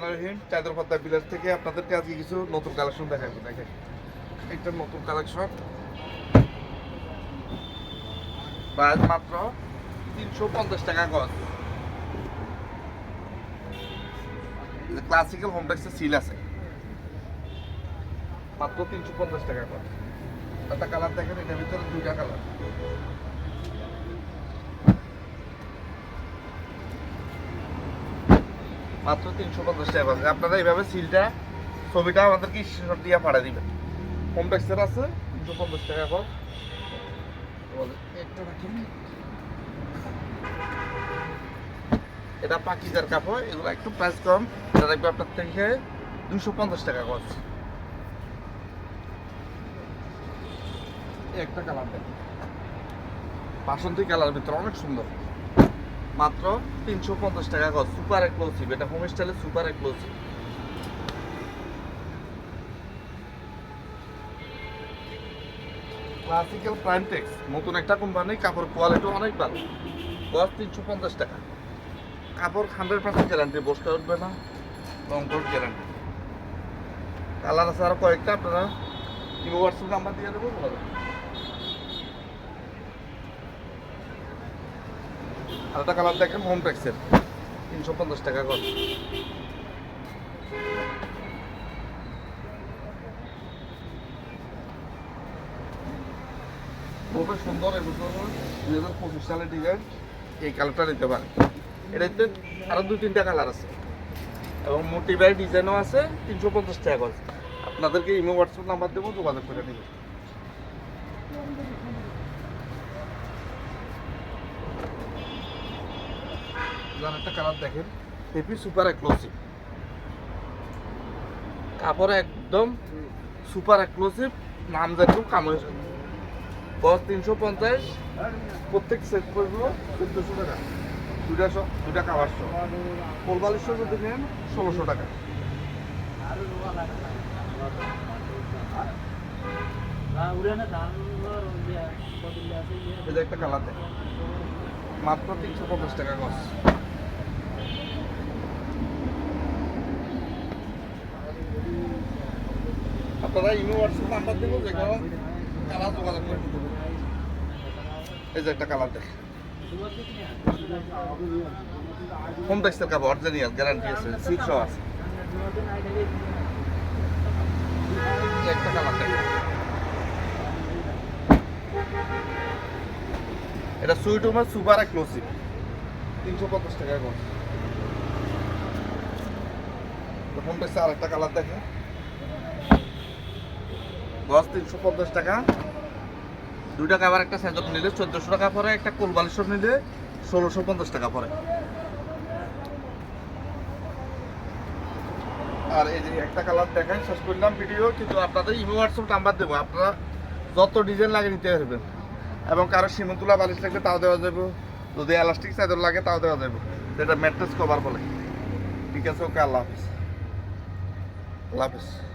রহিম চাদর পদ্মা বিলাস থেকে আপনাদেরকে আজকে কিছু নতুন কালেকশন দেখাবো, দেখেন। একটা নতুন কালেকশন। প্রাইস মাত্র তিনশো পঞ্চাশ টাকা গজ। ক্লাসিক্যাল হোমটেক্সের সিল আছে। মাত্র তিনশো পঞ্চাশ টাকা গজ। একটা কালার দেখেন, এটার ভিতরে দুইটা কালার মাত্র তিনশো পঞ্চাশ টাকা আপনারা এইভাবে সিলটা, ছবিটা আমাদেরকে স্ক্রিনশট দিয়ে পাঠিয়ে দিবেন। হোম ট্যাক্সের আছে তিনশো পঞ্চাশ টাকা কর এটা পাকিজার কাপড়, এগুলো একটু প্রাইস কম। এটা দেখবে আপনার থেকে দুশো পঞ্চাশ টাকা কর একটা কালার দেখ বাসন্তী কালার ভিতরে অনেক সুন্দর। মাত্র তিনশো পঞ্চাশ টাকা গজ সুপার এক্সক্লুসিভ এটা হোম স্টাইলে সুপার এক্সক্লুসিভ ক্লাসিক্যাল প্রাইমটেক্স নতুন একটা কোম্পানি কাপড় কোয়ালিটি অনেক ভালো। গজ তিনশো পঞ্চাশ টাকা। কাপড় হান্ড্রেড পার্সেন্ট গ্যারান্টি বসতে উঠবে না লং কোট গ্যারান্টি কালার আছে আরও কয়েকটা, আপনারা হোয়াটসঅ্যাপ নাম্বার দিয়ে দেবো ভালো আলাদা কালার দেখেন হোম ট্যাক্সের তিনশো পঞ্চাশ টাকা করে। খুবই সুন্দর হাজার পঁচিশ সালের ডিজাইন এই কালারটা পারে এটাতে দুই, তিনটা কালার আছে। এবং মোটিভাই ডিজাইনও আছে, তিনশো পঞ্চাশ টাকা করে। আপনাদেরকে ইমো হোয়াটসঅ্যাপ নাম্বার দেবো, যোগাযোগ করে নেবেন। যার একটা কালার দেখেন। হেপি সুপার এক্সক্লুসিভ কাপড় একদম সুপার এক্সক্লুসিভ নাম যেরকম কামড় গজ তিনশো পঞ্চাশ। প্রত্যেক সেট পড়ব চোদ্দোশো টাকা। দুটা দুটা কাবার সহ কোলবালিশ সহ যদি নেন ষোলোশো টাকা। এই একটা দেখ। মাত্র তিনশো পঞ্চাশ টাকা গজ আপনারা ইমো নাম্বার দেবো যে কোনো কালার যোগাযোগ এই যে একটা কালার দেখ হোম টেক্সের কাপড় অরিজিনাল গ্যারান্টি আছে সিক্স আছে। একটা কালার দেখ এটা সুইট উমার সুপার এক্সক্লুসিভ। তিনশো পঞ্চাশ টাকা করে হোম টেক্সে আর একটা কালার দেখে গজ তিনশো পঞ্চাশ টাকা। দুইটা কাবার একটা স্যাজক নিলে চোদ্দোশো টাকা পরে, একটা কোলবালিশর নিলে ষোলোশো পঞ্চাশ টাকা পরে। আর এই যে একটা কালার দেখাই, শেষ করলাম ভিডিও, কিন্তু আপনাদের ইমো, হোয়াটসঅ্যাপ নাম্বার দেবো। আপনারা যত ডিজাইন লাগে নিতে পারবেন। এবং কারও সীমতুলা বালিশ লাগলে তাও দেওয়া যাবে। যদি এলাস্টিক চাদর লাগে তাও দেওয়া যাবে। যেটা ম্যাট্রেস কভার বলে। ঠিক আছে, ওকে, আল্লাহ হাফিজ। আল্লাহ হাফিজ।